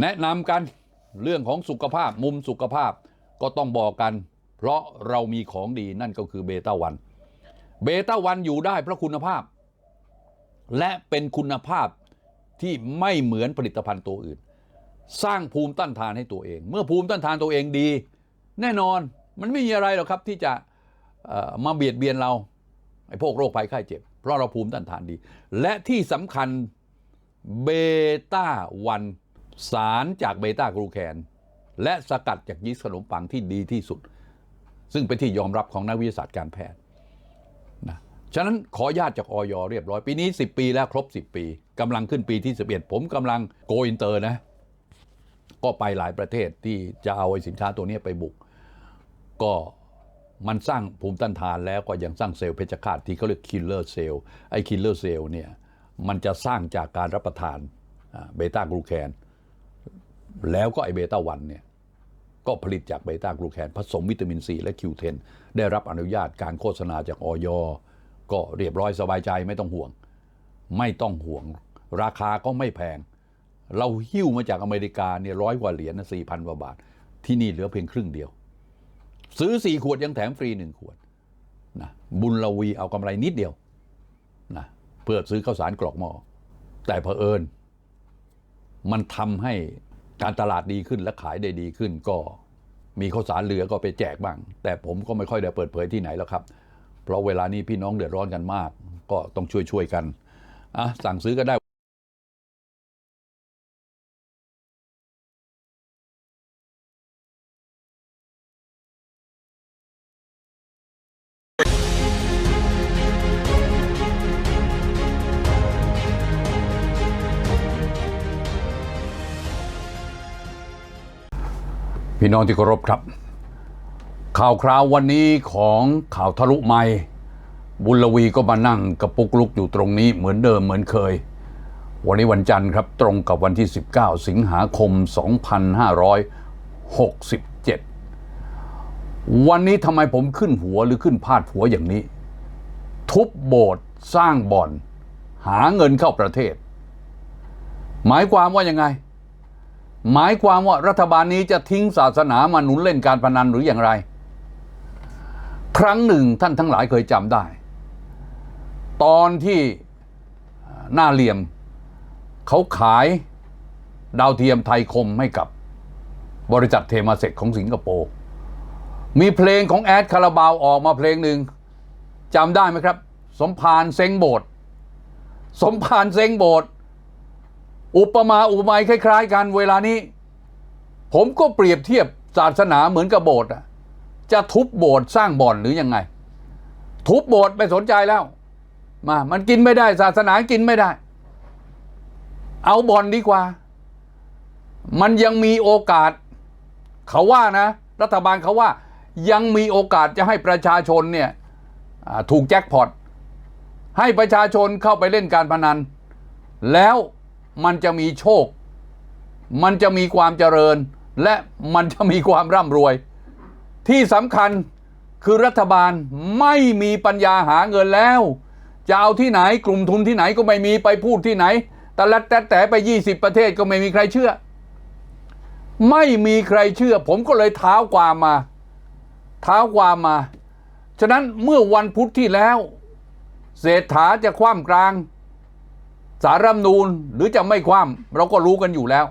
แนะนำกันเรื่องของสุขภาพมุมสุขภาพก็ต้องบอกกัน เพราะเรามีของดีนั่นก็คือเบต้าวันเบต้าวันอยู่ได้เพราะคุณภาพ และเป็นคุณภาพที่ไม่เหมือนผลิตภัณฑ์ตัวอื่น สร้างภูมิต้านทานให้ตัวเอง เมื่อภูมิต้านทานตัวเองดี แน่นอนมันไม่มีอะไรหรอกครับที่จะมาเบียดเบียนเราไอ้พวกโรคภัยไข้เจ็บ เพราะเราภูมิต้านทานดี และที่สำคัญเบต้าวัน สารจากเบต้ากลูแคน และสกัดจากยีสต์ขนมปังที่ดีที่สุด ซึ่งเป็นที่ยอมรับของนักวิทยาศาสตร์การแพทย์นะฉะนั้นขอญาตจากออยเรียบร้อยปีนี้ 10 ปีแล้วครบ 10 ปีกำลังขึ้นปีที่ 11 ผมกำลังโกอินเตอร์นะ ก็ไปหลายประเทศที่จะเอาไอ้สินค้าตัวนี้ไปบุก ก็มันสร้างภูมิต้านทานแล้วก็ยังสร้างเซลล์เพชฌฆาตที่เขาเรียกคิลเลอร์เซลล์ไอ้คิลเลอร์เซลล์เนี่ยมันจะสร้างจากการรับประทานเบต้ากลูแคน แล้วก็ไอเบต้าวันเนี่ยก็ผลิตจากเบต้ากลูแคนผสมวิตามินซีและคิวเทนได้รับอนุญาตการโฆษณาจากออยก็เรียบร้อยสบายใจไม่ต้องห่วง ไม่ต้องห่วง ราคาก็ไม่แพง เราหิ้วมาจากอเมริกาเนี่ยร้อยกว่าเหรียญนะสี่พันกว่าบาท ที่นี่เหลือเพียงครึ่งเดียว ซื้อสี่ขวดยังแถมฟรีหนึ่งขวดนะบุญละวีเอากำไรนิดเดียวนะเพื่อซื้อข้าวสารกรอกหม้อแต่เผอิญ มันทำให้ การตลาดดีขึ้นและขายได้ดีขึ้นก็มีข้าวสารเหลือก็ไปแจกบ้าง แต่ผมก็ไม่ค่อยได้เปิดเผยที่ไหนแล้วครับ เพราะเวลานี้พี่น้องเดือดร้อนกันมาก ก็ต้องช่วยช่วยๆกันอะสั่งซื้อก็ได้ พี่น้องที่เคารพครับ ข่าวคราววันนี้ของข่าวทะลุไม่บุญลวีก็มานั่งกระปุกลุกอยู่ตรงนี้เหมือนเดิมเหมือนเคย วันนี้วันจันทร์ครับตรงกับวันที่ 19 สิงหาคม 2567 วันนี้ทำไมผมขึ้นหัวหรือขึ้นพาดหัวอย่างนี้ ทุบโบสถ์สร้างบ่อน หาเงินเข้าประเทศ หมายความว่ายังไง หมายความว่ารัฐบาลนี้จะทิ้งศาสนามาหนุนเล่นการพนันหรืออย่างไร ครั้งหนึ่งท่านทั้งหลายเคยจำได้ ตอนที่หน้าเหลี่ยม เขาขายดาวเทียมไทยคมให้กับบริษัทเทมาเซกของสิงคโปร์ มีเพลงของแอดคาราบาวออกมาเพลงหนึ่งจำได้ไหมครับ สมพานเซ็งโบสถ์สมพานเซ็งโบสถ์ อุปมาอุปไมยคล้าย ๆ กันเวลานี้ ผมก็เปรียบเทียบศาสนาเหมือนกับโบสถ์จะทุบโบสถ์สร้างบ่อนหรือยังไง ทุบโบสถ์ไม่สนใจแล้ว มา มันกินไม่ได้ ศาสนากินไม่ได้ เอาบ่อนดีกว่า มันยังมีโอกาส เขาว่านะ รัฐบาลเขาว่า ยังมีโอกาสจะให้ประชาชนเนี่ยถูกแจ็คพอตให้ประชาชนเข้าไปเล่นการพนัน แล้ว มันจะมีโชค มันจะมีความเจริญ และมันจะมีความร่ำรวย ที่สำคัญคือรัฐบาลไม่มีปัญญาหาเงินแล้วจะเอาที่ไหนกลุ่มทุนที่ไหนก็ไม่มีไปพูดที่ไหนแต่ละแต่แต่ไป 20 ประเทศก็ไม่มีใครเชื่อ ไม่มีใครเชื่อ ผมก็เลยเท้าความมา เท้าความมา ฉะนั้นเมื่อวันพุธที่แล้ว เศรษฐาจะคว่ำกลาง สารรัฐมนูญหรือจะไม่คว่ำเราก็รู้กันอยู่แล้ว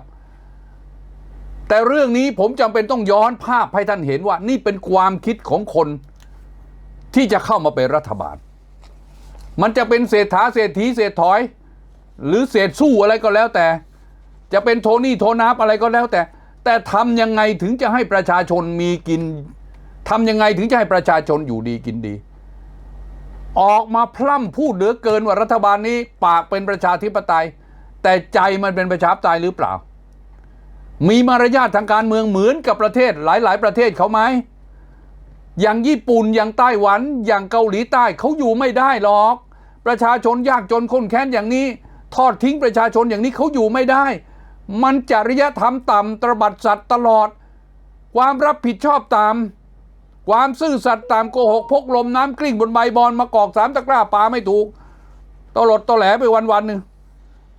แต่เรื่องนี้ผมจำเป็นต้องย้อนภาพให้ท่านเห็นว่า นี่เป็นความคิดของคนที่จะเข้ามาเป็นรัฐบาล มันจะเป็นเศรษฐาเศรษฐีเศรษถอย หรือเศรษฐสู้อะไรก็แล้วแต่ จะเป็นโทนี่โทนับอะไรก็แล้วแต่ แต่ทำยังไงถึงจะให้ประชาชนมีกินทำยังไงถึงจะให้ประชาชนอยู่ดีกินดี ออกมาพร่ำพูดเหลือเกินว่ารัฐบาลนี้ปากเป็นประชาธิปไตย แต่ใจมันเป็นประชาธิปไตยหรือเปล่า มีมารยาททางการเมืองเหมือนกับประเทศหลาย ๆ ประเทศเขาไหมอย่างญี่ปุ่นอย่างไต้หวัน อย่างเกาหลีใต้เขาอยู่ไม่ได้หรอก ประชาชนยากจนข้นแค้นอย่างนี้ ทอดทิ้งประชาชนอย่างนี้เขาอยู่ไม่ได้ มันจริยธรรมต่ำตรบัดสัตว์ตลอด ความรับผิดชอบตาม ความซื่อสัตย์ตามโกหกพกลมน้ำกลิ้งบนใบบอลมากอกสามตะกร้าปลาไม่ถูกตลดตอแหลไปวันวันหนึ่ง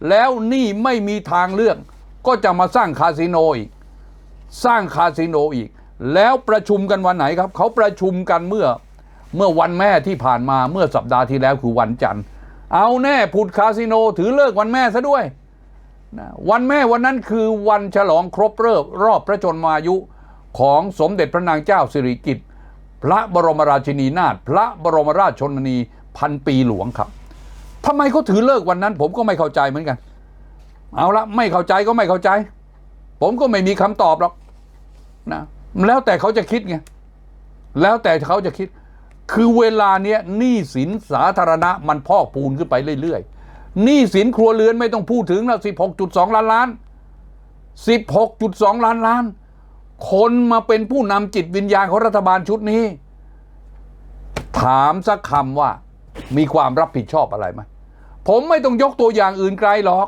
แล้วนี่ไม่มีทางเลือก ก็จะมาสร้างคาสิโนอีก สร้างคาสิโนอีก แล้วประชุมกันวันไหนครับ เขาประชุมกันเมื่อเมื่อวันแม่ที่ผ่านมาเมื่อสัปดาห์ที่แล้วคือวันจันทร์ เอาแน่ผุดคาสิโนถือเลิกวันแม่ซะด้วยนะวันแม่วันนั้นคือวันฉลองครบเริบรอบพระชนมายุของสมเด็จพระนางเจ้าสิริกิติ์ พระบรมราชินีนาถพระบรมราชชนนีพันปีหลวงครับทำไมเขาถือเลิกวันนั้น ผมก็ไม่เข้าใจเหมือนกัน เอาละไม่เข้าใจก็ไม่เข้าใจ ผมก็ไม่มีคำตอบหรอกนะแล้วแต่เขาจะคิดไงแล้วแต่เขาจะคิด คือเวลาเนี้ยหนี้สินสาธารณะมันพอกพูนขึ้นไปเรื่อยๆหนี้สินครัวเรือนไม่ต้องพูดถึงแล้ว16.2 ล้านล้าน 16.2 ล้านล้าน คนมาเป็นผู้นำจิตวิญญาณของรัฐบาลชุดนี้ ถามสักคำว่า มีความรับผิดชอบอะไรไหมผมไม่ต้องยกตัวอย่างอื่นไกลหรอก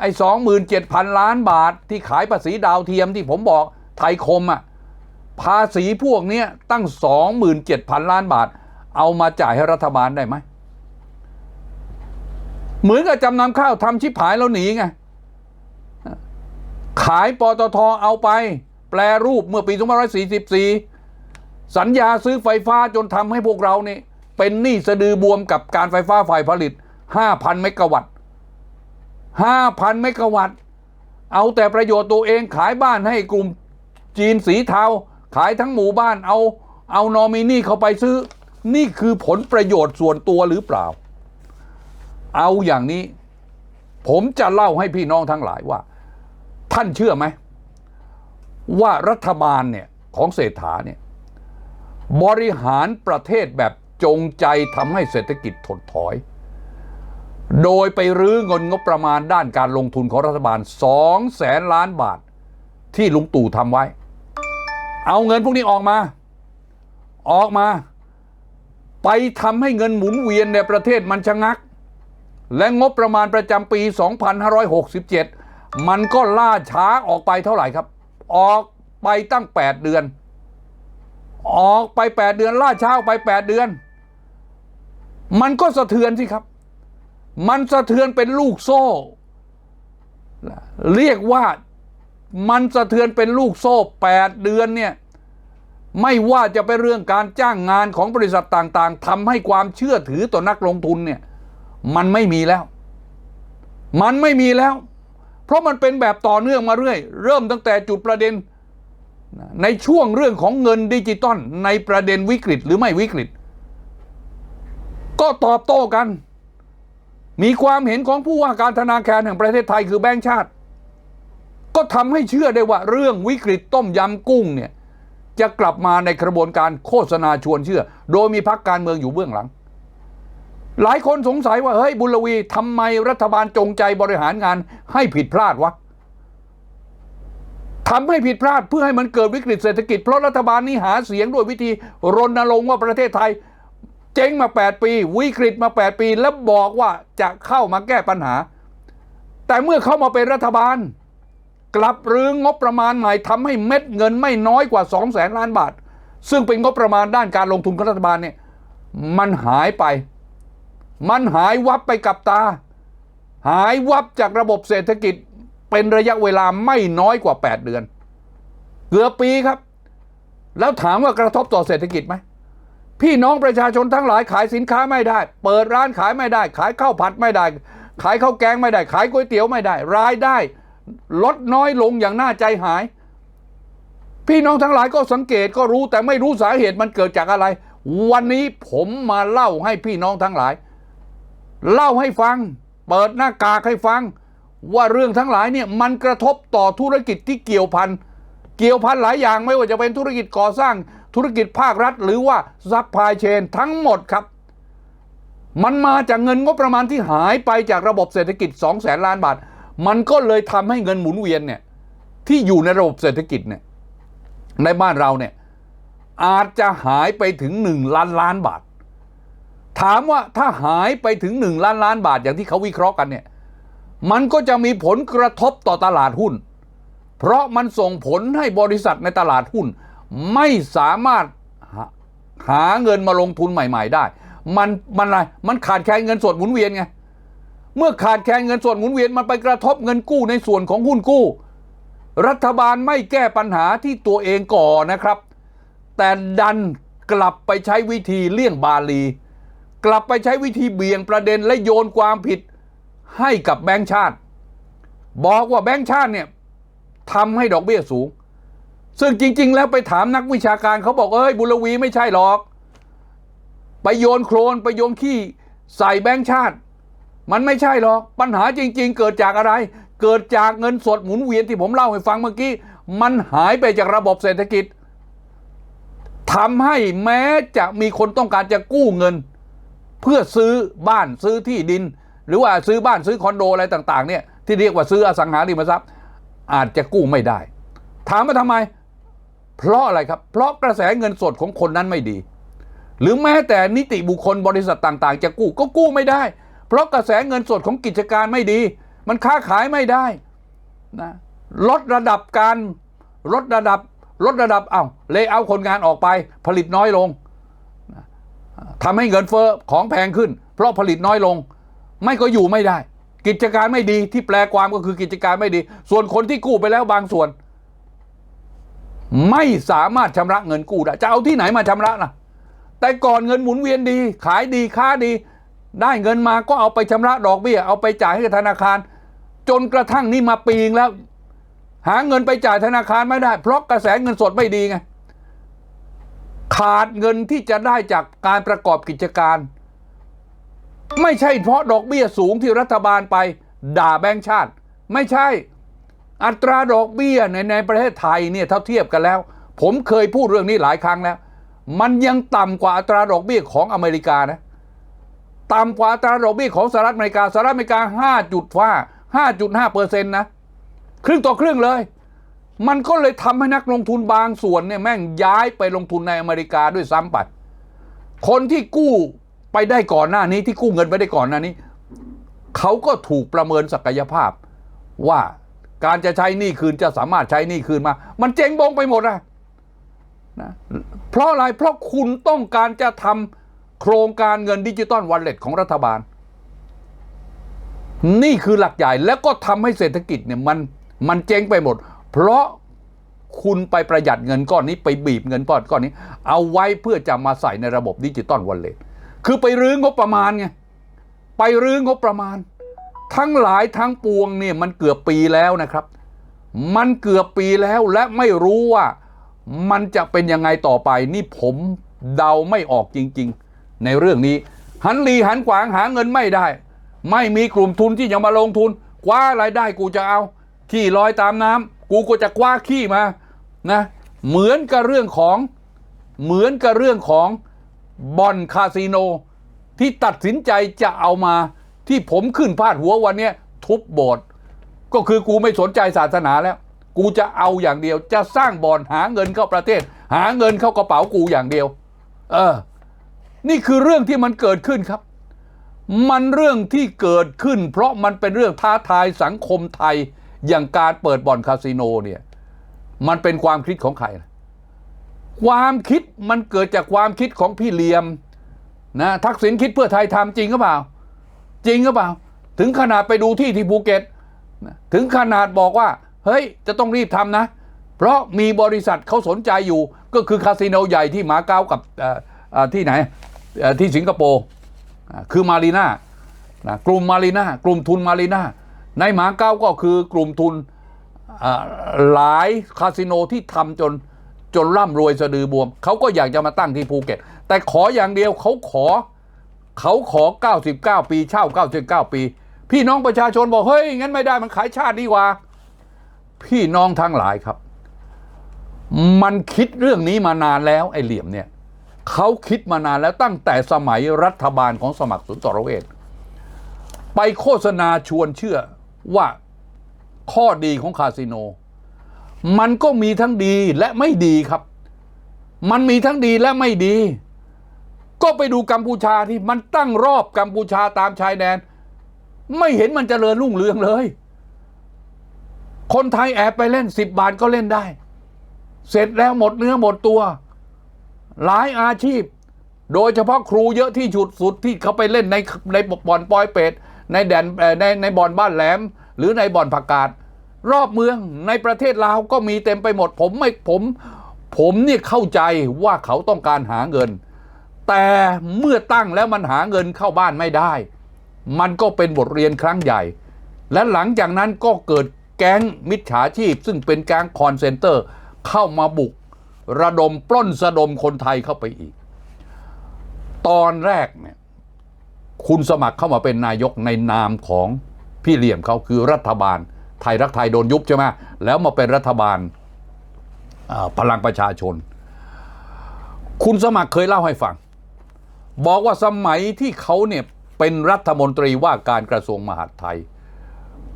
ไอ้สองหมื่นเจ็ดพันล้านบาทที่ขายภาษีดาวเทียมที่ผมบอกไทยคมอะภาษีพวกนี้ตั้งสองหมื่นเจ็ดพันล้านบาท เอามาจ่ายให้รัฐบาลได้ไหม เหมือนกับจำนำข้าวทำชิบหายแล้วหนีไง ขายปตทเอาไป แปลรูปเมื่อปี 2544 สัญญาซื้อไฟฟ้าจนทำให้พวกเราเนี่เป็นหนี้สะดือบวมกับการไฟฟ้าฝ่ายผลิต 5,000 เมกะวัตต์ 5,000 เมกะวัตต์ เอาแต่ประโยชน์ตัวเองขายบ้านให้กลุ่มจีนสีเทาขายทั้งหมู่บ้านเอาเอานอมินี่เข้าไปซื้อ นี่คือผลประโยชน์ส่วนตัวหรือเปล่า เอาอย่างนี้ ผมจะเล่าให้พี่น้องทั้งหลายว่า ท่านเชื่อไหม ว่ารัฐบาลเนี่ยของเศรษฐาเนี่ยบริหารประเทศแบบจงใจทำให้เศรษฐกิจถดถอย โดยไปรื้อเงินงบประมาณด้านการลงทุนของรัฐบาล2แสนล้านบาท ที่ลุงตู่ทำไว้ เอาเงินพวกนี้ออกมา ออกมา ไปทำให้เงินหมุนเวียนในประเทศมันชะงัก และงบประมาณประจำปี 2567 มันก็ล่าช้าออกไปเท่าไหร่ครับ ออกไปตั้ง 8 เดือน ออกไป 8 เดือนล่าเช้าไป 8 เดือน มันก็สะเทือนสิครับ มันสะเทือนเป็นลูกโซ่ เรียกว่ามันสะเทือนเป็นลูกโซ่ 8 เดือนเนี่ยไม่ว่าจะเป็นเรื่องการจ้างงานของบริษัทต่างๆทำให้ความเชื่อถือต่อนักลงทุนเนี่ย มันไม่มีแล้ว มันไม่มีแล้ว เพราะมันเป็นแบบต่อเนื่องมาเรื่อย เริ่มตั้งแต่จุดประเด็น ในช่วงเรื่องของเงินดิจิตอลในประเด็นวิกฤตหรือไม่วิกฤต ก็ตอบโต้กัน มีความเห็นของผู้ว่าการธนาคารแห่งประเทศไทยคือแบงก์ชาติ ก็ทำให้เชื่อได้ว่าเรื่องวิกฤตต้มยำกุ้งเนี่ยจะกลับมาในกระบวนการโฆษณาชวนเชื่อ โดยมีพักการเมืองอยู่เบื้องหลัง หลายคนสงสัยว่าเฮ้ยบุญลวีทำไมรัฐบาลจงใจบริหารงานให้ผิดพลาดวะทำให้ผิดพลาดเพื่อให้มันเกิดวิกฤตเศรษฐกิจ เพราะรัฐบาลนี้หาเสียงด้วยวิธีรณรงค์ว่าประเทศไทย เจ๊งมา 8 ปี วิกฤตมา 8 ปี แล้วบอกว่าจะเข้ามาแก้ปัญหา แต่เมื่อเข้ามาเป็นรัฐบาล กลับรื้องบประมาณใหม่ทำให้เม็ดเงินไม่น้อยกว่า 2 0 0แสนล้านบาท ซึ่งเป็นงบประมาณด้านการลงทุนของรัฐบาลเนี่ยมันหายไป มันหายวับไปกับตา หายวับจากระบบเศรษฐกิจเป็นระยะเวลาไม่น้อยกว่า 8 เดือน เกือบปีครับ แล้วถามว่ากระทบต่อเศรษฐกิจไหมพี่น้องประชาชนทั้งหลายขายสินค้าไม่ได้ เปิดร้านขายไม่ได้ ขายข้าวผัดไม่ได้ ขายข้าวแกงไม่ได้ ขายก๋วยเตี๋ยวไม่ได้ รายได้ ลดน้อยลงอย่างน่าใจหาย พี่น้องทั้งหลายก็สังเกตก็รู้แต่ไม่รู้สาเหตุมันเกิดจากอะไร วันนี้ผมมาเล่าให้พี่น้องทั้งหลาย เล่าให้ฟัง เปิดหน้ากากให้ฟัง ว่าเรื่องทั้งหลายเนี่ยมันกระทบต่อธุรกิจที่เกี่ยวพันเกี่ยวพันหลายอย่างไม่ว่าจะเป็นธุรกิจก่อสร้าง ธุรกิจภาครัฐ หรือว่าซัพพลายเชนทั้งหมดครับ มันมาจากเงินงบประมาณที่หายไปจากระบบเศรษฐกิจ 2 0 0แสนล้านบาท มันก็เลยทำให้เงินหมุนเวียนเนี่ยที่อยู่ในระบบเศรษฐกิจเนี่ยในบ้านเราเนี่ยอาจจะหายไปถึง 1 ล้านล้านบาท ถามว่าถ้าหายไปถึง 1 ล้านล้านบาทอย่างที่เขาวิเคราะห์กันเนี่ย มันก็จะมีผลกระทบต่อตลาดหุ้น เพราะมันส่งผลให้บริษัทในตลาดหุ้น ไม่สามารถหาเงินมาลงทุนใหม่ ๆ ได้ มันมันอะไร มันขาดแคลนเงินสดหมุนเวียนไง เมื่อขาดแคลนเงินส่วนหมุนเวียนมันไปกระทบเงินกู้ในส่วนของหุ้นกู้ รัฐบาลไม่แก้ปัญหาที่ตัวเองก่อนะครับ แต่ดันกลับไปใช้วิธีเลี่ยงบาลี กลับไปใช้วิธีเบี่ยงประเด็นและโยนความผิดให้กับแบงก์ชาติ บอกว่าแบงก์ชาติเนี่ยทำให้ดอกเบี้ยสูง ซึ่งจริง ๆ แล้วไปถามนักวิชาการเขาบอกเอ้ยบุรวีไม่ใช่หรอก ไปโยนโครนไปโยนขี้ใส่แบงก์ชาติ มันไม่ใช่หรอก ปัญหาจริง ๆ เกิดจากอะไร เกิดจากเงินสดหมุนเวียนที่ผมเล่าให้ฟังเมื่อกี้ มันหายไปจากระบบเศรษฐกิจทำให้แม้จะมีคนต้องการจะกู้เงิน เพื่อซื้อบ้านซื้อที่ดิน หรือว่าซื้อบ้านซื้อคอนโดอะไรต่างๆเนี่ยที่เรียกว่าซื้ออสังหาริมทรัพย์ อาจจะกู้ไม่ได้ ถามมาทำไม เพราะอะไรครับ เพราะกระแสเงินสดของคนนั้นไม่ดี หรือแม้แต่นิติบุคคลบริษัทต่างๆ จะกู้ก็กู้ไม่ได้ เพราะกระแสเงินสดของกิจการไม่ดี มันค้าขายไม่ได้นะลดระดับการลดระดับลดระดับเอา้าเลยเอาคนงานออกไปผลิตน้อยลง ทำให้เงินเฟ้อของแพงขึ้น เพราะผลิตน้อยลง ไม่ก็อยู่ไม่ได้ กิจการไม่ดีที่แปลความก็คือกิจการไม่ดี ส่วนคนที่กู้ไปแล้วบางส่วน ไม่สามารถชำระเงินกู้ได้จะเอาที่ไหนมาชำระล่ะแต่ก่อนเงินหมุนเวียนดี ขายดีค้าดี ได้เงินมาก็เอาไปชำระดอกเบี้ยเอาไปจ่ายให้กับธนาคาร จนกระทั่งนี่มาปีงแล้ว หาเงินไปจ่ายธนาคารไม่ได้ เพราะกระแสเงินสดไม่ดีไง ขาดเงินที่จะได้จากการประกอบกิจการ ไม่ใช่เพราะดอกเบี้ยสูงที่รัฐบาลไป ด่าแบงก์ชาติ ไม่ใช่ อัตราดอกเบี้ยในในประเทศไทยเนี่ยเท่าเทียบกันแล้ว ผมเคยพูดเรื่องนี้หลายครั้งแล้ว มันยังต่ำกว่าอัตราดอกเบี้ยของอเมริกานะต่ำกว่าอัตราดอกเบี้ยของสหรัฐอเมริกาสหรัฐอเมริกา5จุดว่า5.5เปอร์เซ็นต์นะครึ่งต่อครึ่งเลย มันก็เลยทำให้นักลงทุนบางส่วนเนี่ยแม่งย้ายไปลงทุนในอเมริกาด้วยซ้ำไป คนที่กู้ไปได้ก่อนหน้านี้ที่กู้เงินไปได้ก่อนหน้านี้ เขาก็ถูกประเมินศักยภาพ ว่าการจะใช้หนี้คืนจะสามารถใช้หนี้คืนมา มันเจ๊งบงไปหมดอะนะเพราะอะไร เพราะคุณต้องการจะทำโครงการเงินดิจิตอลวอลเล็ตของรัฐบาล นี่คือหลักใหญ่แล้วก็ทำให้เศรษฐกิจเนี่ยมันมันเจ๊งไปหมด เพราะคุณไปประหยัดเงินก้อนนี้ไปบีบเงินก้อนก้อนนี้ เอาไว้เพื่อจะมาใส่ในระบบดิจิตอลวอลเล็ตคือไปรื้องบประมาณไงไปรื้องบประมาณ ทั้งหลายทั้งปวงเนี่ยมันเกือบปีแล้วนะครับ มันเกือบปีแล้วและไม่รู้ว่ามันจะเป็นยังไงต่อไป นี่ผมเดาไม่ออกจริง ๆ ในเรื่องนี้ หันลีหันขวางหาเงินไม่ได้ ไม่มีกลุ่มทุนที่จะมาลงทุนคว้ารายได้กูจะเอา ขี้ลอยตามน้ำ กูก็จะคว้าขี้มานะเหมือนกับเรื่องของเหมือนกับเรื่องของบอลคาสิโน ที่ตัดสินใจจะเอามาที่ผมขึ้นพาดหัววันนี้ทุบโบสถ์ก็คือกูไม่สนใจศาสนาแล้ว กูจะเอาอย่างเดียว จะสร้างบอนหาเงินเข้าประเทศ หาเงินเข้ากระเป๋ากูอย่างเดียว เออ นี่คือเรื่องที่มันเกิดขึ้นครับ มันเรื่องที่เกิดขึ้น เพราะมันเป็นเรื่องท้าทายสังคมไทย อย่างการเปิดบ่อนคาสิโนเนี่ยมันเป็นความคิดของใครล่ะความคิดมันเกิดจากความคิดของพี่เหลียมนะทักษิณคิดเพื่อไทยทำจริงหรือเปล่า จริงหรือเปล่า ถึงขนาดไปดูที่ที่ภูเก็ตถึงขนาดบอกว่า เฮ้ย จะต้องรีบทำนะ เพราะมีบริษัทเขาสนใจอยู่ ก็คือคาสิโนใหญ่ที่หมาเก๊ากับที่ไหนที่สิงคโปร์คือมารีนานะกลุ่มมารีนากลุ่มทุนมารีนา ในหมาเก๊าก็คือกลุ่มทุนหลายคาสิโนที่ทำจนจนร่ำรวยสะดือบวม เขาก็อยากจะมาตั้งที่ภูเก็ต แต่ขออย่างเดียวเขาขอเขาขอ 99 ปีเช่า 99 ปี พี่น้องประชาชนบอก เฮ้ย งั้นไม่ได้มันขายชาติดีกว่า พี่น้องทั้งหลายครับ มันคิดเรื่องนี้มานานแล้ว ไอ้เหลี่ยมเนี่ยเขาคิดมานานแล้วตั้งแต่สมัยรัฐบาลของสมัครสุนทรเวชไปโฆษณาชวนเชื่อ ว่าข้อดีของคาสิโน มันก็มีทั้งดีและไม่ดีครับ มันมีทั้งดีและไม่ดี ก็ไปดูกัมพูชาที่มันตั้งรอบกัมพูชาตามชายแดน ไม่เห็นมันจเจริญรุ่งเรืองเลย คนไทยแอบไปเล่นสิบบาทก็เล่นได้ เสร็จแล้วหมดเนื้อหมดตัว หลายอาชีพ โดยเฉพาะครูเยอะที่สุดสุดที่เขาไปเล่นในในบ่อนปอยเป็ด ในแดนในในบ่อนบ้านแหลม หรือในบ่อนผักกาดรอบเมืองในประเทศลาวก็มีเต็มไปหมด ผมไม่ผม ผมเนี่ยเข้าใจว่าเขาต้องการหาเงิน แต่เมื่อตั้งแล้วมันหาเงินเข้าบ้านไม่ได้ มันก็เป็นบทเรียนครั้งใหญ่ และหลังจากนั้นก็เกิดแก๊งมิจฉาชีพ ซึ่งเป็นแก๊งคอนเซนเตอร์เข้ามาบุก ระดมปล้นสะดมคนไทยเข้าไปอีก ตอนแรกเนี่ย คุณสมัครเข้ามาเป็นนายกในนามของพี่เหลี่ยมเขาคือรัฐบาล ไทยรักไทยโดนยุบใช่ไหมแล้วมาเป็นรัฐบาลพลังประชาชน คุณสมัครเคยเล่าให้ฟัง บอกว่าสมัยที่เขาเนี่ยเป็นรัฐมนตรีว่าการกระทรวงมหาดไทย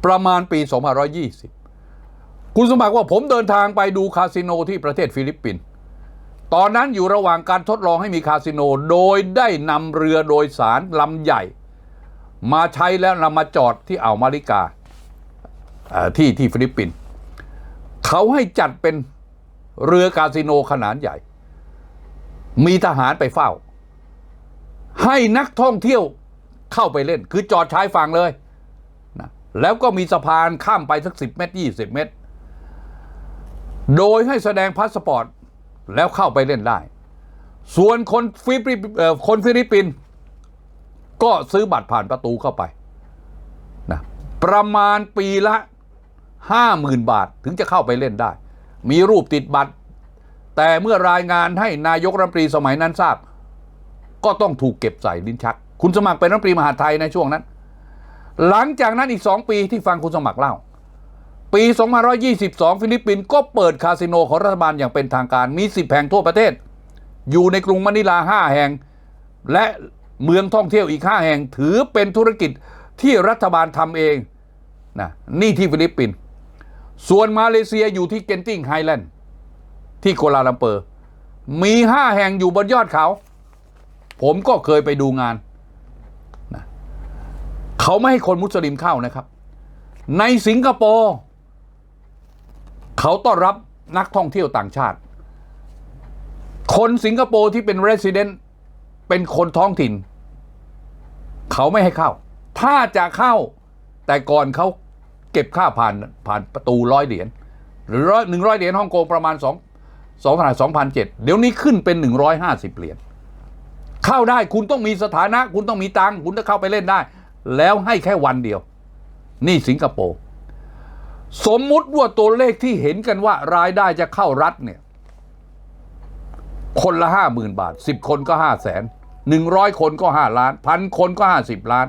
ประมาณปี 2520 คุณสมัครว่าผมเดินทางไปดูคาสิโนที่ประเทศฟิลิปปินส์ ตอนนั้นอยู่ระหว่างการทดลองให้มีคาสิโน โดยได้นำเรือโดยสารลำใหญ่ มาใช้แล้วนำมาจอดที่อ่าวมาริกาที่ที่ฟิลิปปินส์เขาให้จัดเป็นเรือคาสิโนขนาดใหญ่ มีทหารไปเฝ้า ให้นักท่องเที่ยวเข้าไปเล่น คือจอดชายฝั่งเลยนะแล้วก็มีสะพานข้ามไปสักสิบเมตรยี่สิบเมตร โดยให้แสดงพาสปอร์ต แล้วเข้าไปเล่นได้ ส่วนคนฟิลิปคนฟิลิปปินส์ก็ซื้อบัตรผ่านประตูเข้าไปนะประมาณปีละห้าหมื่นบาทถึงจะเข้าไปเล่นได้ มีรูปติดบัตร แต่เมื่อรายงานให้นายกรัฐมนตรีสมัยนั้นทราบ ก็ต้องถูกเก็บใส่ลิ้นชัก คุณสมัครเป็นรัฐมนตรีมหาไทยในช่วงนั้น หลังจากนั้นอีกสองปีที่ฟังคุณสมัครเล่า ปี 2522 ฟิลิปปินส์ก็เปิดคาสิโนของรัฐบาลอย่างเป็นทางการมี 10 แห่งทั่วประเทศ อยู่ในกรุงมะนิลา 5 แห่ง และเมืองท่องเที่ยวอีก 5 แห่งถือเป็นธุรกิจที่รัฐบาลทำเองนะนี่ที่ฟิลิปปินส์ส่วนมาเลเซียอยู่ที่เกนติงไฮแลนด์ที่โกลาลัมเปอร์ มี 5 แห่งอยู่บนยอดเขา ผมก็เคยไปดูงานนะเขาไม่ให้คนมุสลิมเข้านะครับ ในสิงคโปร์ เขาต้อนรับนักท่องเที่ยวต่างชาติ คนสิงคโปร์ที่เป็น resident เป็นคนท้องถิ่น เขาไม่ให้เข้า ถ้าจะเข้าแต่ก่อนเขาเก็บค่าผ่านผ่านประตูร้อยเหรียญหรือร้อยหนึ่งร้อยเหรียญฮ่องกงประมาณสองสองพันสองพันเจ็ดเดี๋ยวนี้ขึ้นเป็นหนึ่งร้อยห้าสิบเหรียญเข้าได้คุณต้องมีสถานะ คุณต้องมีตังค์คุณจะเข้าไปเล่นได้ แล้วให้แค่วันเดียว นี่สิงคโปร์ สมมุติว่าตัวเลขที่เห็นกันว่ารายได้จะเข้ารัฐเนี่ย คนละห้าหมื่นบาทสิบคนก็ห้าแสนหนึ่งร้อยคนก็ห้าล้านพันคนก็ห้าสิบล้าน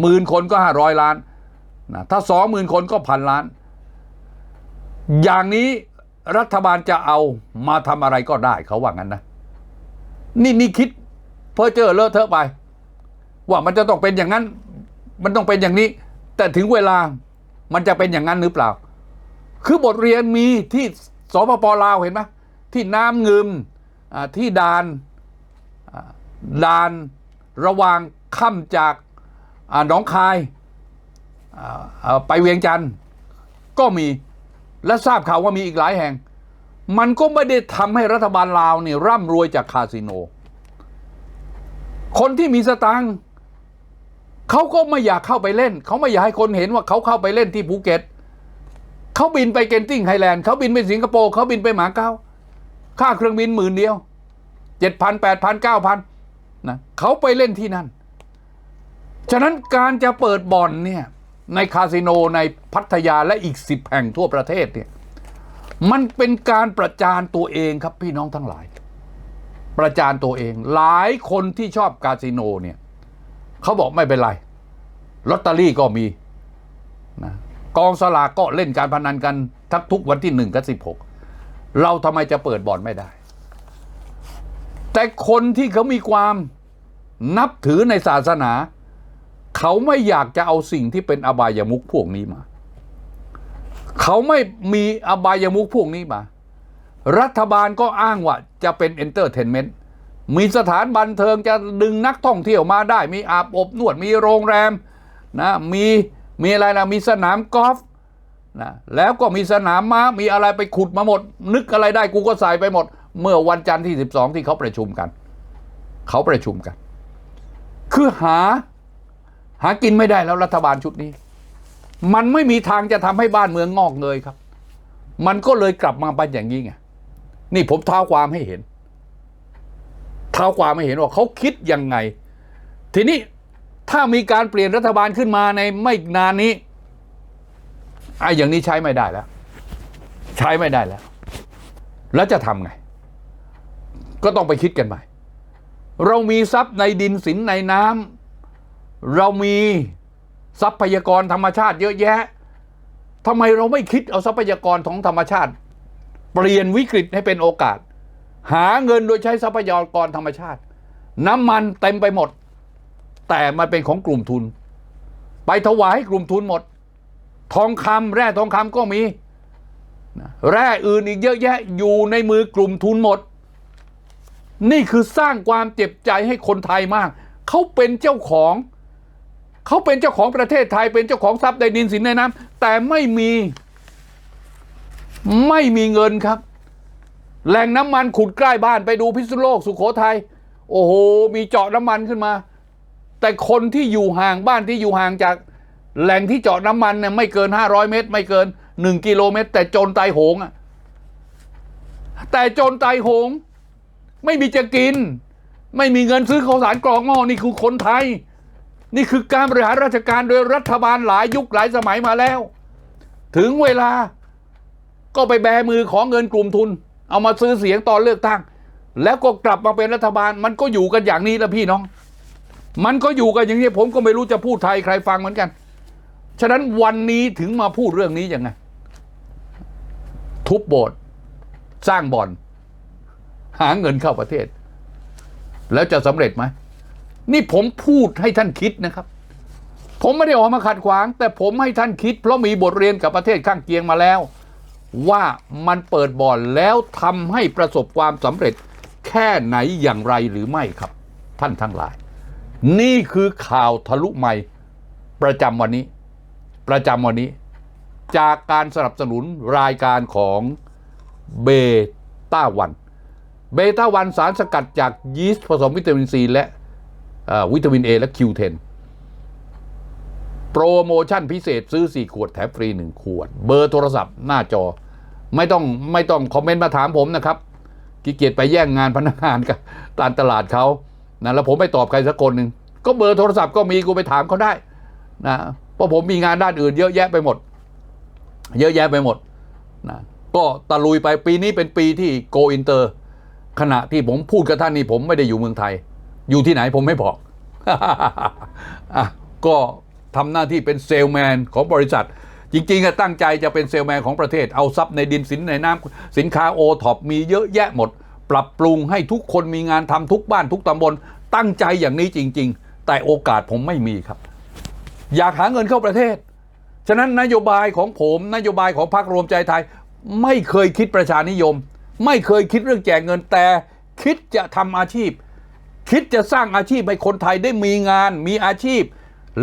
หมื่นคนก็ห้าร้อยล้านนะถ้าสองหมื่นคนก็พันล้าน อย่างนี้รัฐบาลจะเอามาทำอะไรก็ได้เขาว่างั้นนะ นี่นี่คิดเพ้อเจ้อเลอะเทอะไป ว่ามันจะต้องเป็นอย่างนั้น มันต้องเป็นอย่างนี้ แต่ถึงเวลา มันจะเป็นอย่างนั้นหรือเปล่า คือบทเรียนมีที่สปปลาวเห็นไหมที่น้ำเงึมอ่าที่ดานดานระวางค่ำจากหนองคายไปเวียงจันทร์ก็มีและทราบข่าวว่ามีอีกหลายแห่ง มันก็ไม่ได้ทำให้รัฐบาลลาวเนี่ยร่ำรวยจากคาสิโน คนที่มีสตางค์ เขาก็ไม่อยากเข้าไปเล่น เขาไม่อยากให้คนเห็นว่าเขาเข้าไปเล่นที่ภูเก็ตเขาบินไปเกนติ้งไฮแลนด์เขาบินไปสิงคโปร์เขาบินไปหมาเก๊าค่าเครื่องบินหมื่นเดียวเจ็ดพันแปดพันเก้าพันนะเขาไปเล่นที่นั่น ฉะนั้นการจะเปิดบ่อนเนี่ยในคาสิโนในพัทยาและอีกสิบแห่งทั่วประเทศเนี่ยมันเป็นการประจานตัวเองครับพี่น้องทั้งหลาย ประจานตัวเอง หลายคนที่ชอบคาสิโนเนี่ย เขาบอกไม่เป็นไรลอตเตอรี่ก็มีนะกองสลากก็เล่นการพนันกันทักทุกวันที่หนึ่งกับสิบหกเราทำไมจะเปิดบ่อนไม่ได้ แต่คนที่เขามีความนับถือในศาสนา เขาไม่อยากจะเอาสิ่งที่เป็นอบายามุขพวกนี้มา เขาไม่มีอบายามุขพวกนี้มา รัฐบาลก็อ้างว่าจะเป็นเอนเตอร์เทนเมนต์ มีสถานบันเทิงจะดึงนักท่องเที่ยวมาได้ มีอาบอบนวดมีโรงแรมนะมีมีอะไรนะมีสนามกอล์ฟนะแล้วก็มีสนามม้ามีอะไรไปขุดมาหมด นึกอะไรได้กูก็ใส่ไปหมด เมื่อวันจันทร์ที่ 12 ที่เขาประชุมกัน เขาประชุมกัน คือหา หากินไม่ได้แล้วรัฐบาลชุดนี้ มันไม่มีทางจะทำให้บ้านเมืองงอกเงยครับ มันก็เลยกลับมาเป็นอย่างนี้ไงนี่ผมเท้าความให้เห็น เท้าความให้เห็นว่าเขาคิดยังไง ทีนี้ถ้ามีการเปลี่ยนรัฐบาลขึ้นมาในไม่นานนี้ไอ้อย่างนี้ใช้ไม่ได้แล้ว ใช้ไม่ได้แล้ว แล้วจะทำไง ก็ต้องไปคิดกันใหม่ เรามีทรัพย์ในดินสินในน้ำเรามีทรัพยากรธรรมชาติเยอะแยะทำไมเราไม่คิดเอาทรัพยากรของธรรมชาติ เปลี่ยนวิกฤตให้เป็นโอกาส หาเงินโดยใช้ทรัพยากรธรรมชาติ น้ำมันเต็มไปหมด แต่มันเป็นของกลุ่มทุน ไปถวายให้กลุ่มทุนหมด ทองคำแร่ทองคำก็มี แร่อื่นอีกเยอะแยะอยู่ในมือกลุ่มทุนหมด นี่คือสร้างความเจ็บใจให้คนไทยมาก เขาเป็นเจ้าของเขาเป็นเจ้าของประเทศไทยเป็นเจ้าของทรัพย์ในดินสินในน้ำแต่ไม่มี ไม่มีเงินครับ แหล่งน้ำมันขุดใกล้บ้านไปดูพิษณุโลกสุโขทัยโอ้โห มีเจาะน้ำมันขึ้นมา แต่คนที่อยู่ห่างบ้านที่อยู่ห่างจากแหล่งที่เจาะน้ำมันเนี่ยไม่เกิน 500 เมตร ไม่เกิน 1 กิโลเมตร แต่จนตายโหงอะแต่จนตายโหง ไม่มีจะกิน ไม่มีเงินซื้อข้าวสารกรอกหม้อนี่คือคนไทย นี่คือการบริหารราชการโดยรัฐบาลหลายยุคหลายสมัยมาแล้ว ถึงเวลาก็ไปแบมือของเงินกลุ่มทุน เอามาซื้อเสียงตอนเลือกตั้ง แล้วก็กลับมาเป็นรัฐบาล มันก็อยู่กันอย่างนี้แล้วพี่น้อง มันก็อยู่กันอย่างนี้ผมก็ไม่รู้จะพูดไทยใครฟังเหมือนกัน ฉะนั้นวันนี้ถึงมาพูดเรื่องนี้ยังไง ทุบโบสถ์สร้างบ่อน หาเงินเข้าประเทศ แล้วจะสำเร็จไหมนี่ผมพูดให้ท่านคิดนะครับผมไม่ได้ออกมาขัดขวาง แต่ผมให้ท่านคิดเพราะมีบทเรียนกับประเทศข้างเคียงมาแล้ว ว่ามันเปิดบ่อนแล้วทำให้ประสบความสำเร็จแค่ไหนอย่างไรหรือไม่ครับ ท่านทั้งหลาย นี่คือข่าวทะลุใหม่ประจำวันนี้ ประจำวันนี้ จากการสนับสนุนรายการของเบต้าวันเบต้าวันสารสกัดจากยีสต์ผสมวิตามินซีและวิตามิน A และ Q10 โปรโมชั่นพิเศษซื้อ 4 ขวดแถมฟรี 1 ขวด เบอร์โทรศัพท์หน้าจอ ไม่ต้องไม่ต้องคอมเมนต์มาถามผมนะครับขี้เกียจไปแย่งงานพนักงานกับตานตลาดเขานะแล้วผมไม่ตอบใครสักคนหนึ่งก็เบอร์โทรศัพท์ก็มีกูไปถามเขาได้นะเพราะผมมีงานด้านอื่นเยอะแยะไปหมด เยอะแยะไปหมดนะก็ตะลุยไปปีนี้เป็นปีที่โกอินเตอร์ขณะที่ผมพูดกับท่านนี่ผมไม่ได้อยู่เมืองไทย อยู่ที่ไหนผมไม่บอกอะก็ทำหน้าที่เป็นเซลแมนของบริษัท จริงๆอะตั้งใจจะเป็นเซลแมนของประเทศ เอาทรัพย์ในดินสินในน้ำสินค้าโอท็อปมีเยอะแยะหมด ปรับปรุงให้ทุกคนมีงานทำทุกบ้านทุกตำบล ตั้งใจอย่างนี้จริง ๆ แต่โอกาสผมไม่มีครับ อยากหาเงินเข้าประเทศ ฉะนั้นนโยบายของผมนโยบายของพรรครวมใจไทย ไม่เคยคิดประชานิยม ไม่เคยคิดเรื่องแจกเงินแต่คิดจะทำอาชีพ คิดจะสร้างอาชีพให้คนไทยได้มีงานมีอาชีพ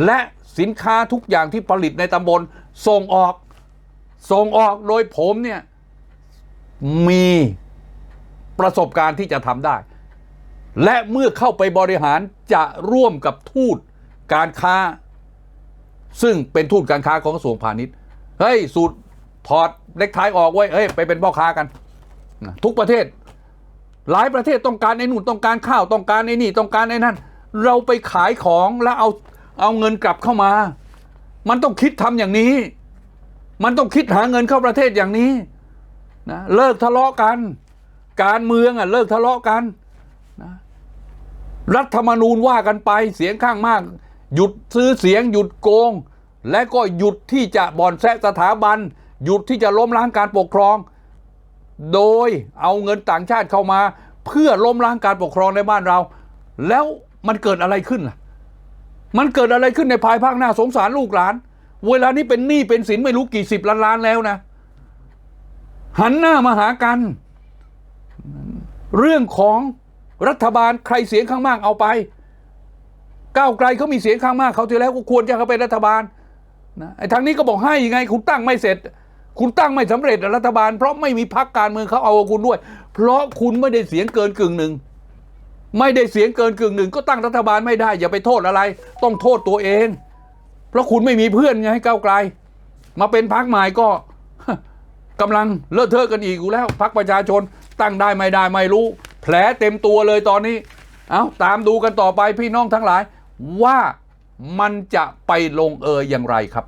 และสินค้าทุกอย่างที่ผลิตในตำบล ส่งออก ส่งออกโดยผมเนี่ย มีประสบการณ์ที่จะทำได้ และเมื่อเข้าไปบริหารจะร่วมกับทูตการค้า ซึ่งเป็นทูตการค้าของกระทรวงพาณิชย์เฮ้ยสูตรถอดเล็กท้ายออกไว้เฮ้ยไปเป็นพ่อค้ากัน ทุกประเทศ หลายประเทศต้องการไอ้นู่นต้องการข้าวต้องการไอ้นี่ต้องการไอ้นั่น เราไปขายของแล้วเอาเอาเงินกลับเข้ามา มันต้องคิดทำอย่างนี้ มันต้องคิดหาเงินเข้าประเทศอย่างนี้นะเลิกทะเลาะกัน การเมืองอะเลิกทะเลาะกันนะรัฐธรรมนูญว่ากันไปเสียงข้างมาก หยุดซื้อเสียงหยุดโกง และก็หยุดที่จะบ่อนแทรกสถาบัน หยุดที่จะล้มล้างการปกครอง โดยเอาเงินต่างชาติเข้ามา เพื่อล้มล้างการปกครองในบ้านเรา แล้วมันเกิดอะไรขึ้นล่ะ มันเกิดอะไรขึ้นในภายภาคหน้าสงสารลูกหลาน เวลานี้เป็นหนี้เป็นสินไม่รู้กี่สิบล้านล้านแล้วนะ หันหน้ามาหากัน เรื่องของรัฐบาลใครเสียงข้างมากเอาไป ก้าวไกลเขามีเสียงข้างมากเขาทีแล้วก็ควรจะเข้าเป็นรัฐบาลนะไอ้ทางนี้ก็บอกให้ยังไง คุณตั้งไม่เสร็จ คุณตั้งไม่สำเร็จรัฐบาล เพราะไม่มีพักการเมืองเขาเอาคุณด้วย เพราะคุณไม่ได้เสียงเกินกึ่งหนึ่ง ไม่ได้เสียงเกินกึ่งหนึ่งก็ตั้งรัฐบาลไม่ได้ อย่าไปโทษอะไร ต้องโทษตัวเอง เพราะคุณไม่มีเพื่อนไงให้ก้าวไกล มาเป็นพักใหม่ก็กำลังเลอะเทอะกันอีกอยู่แล้วพักประชาชนตั้งได้ไม่ได้ไม่รู้ แผลเต็มตัวเลยตอนนี้ เอาตามดูกันต่อไปพี่น้องทั้งหลาย ว่ามันจะไปลงเอยอย่างไรครับ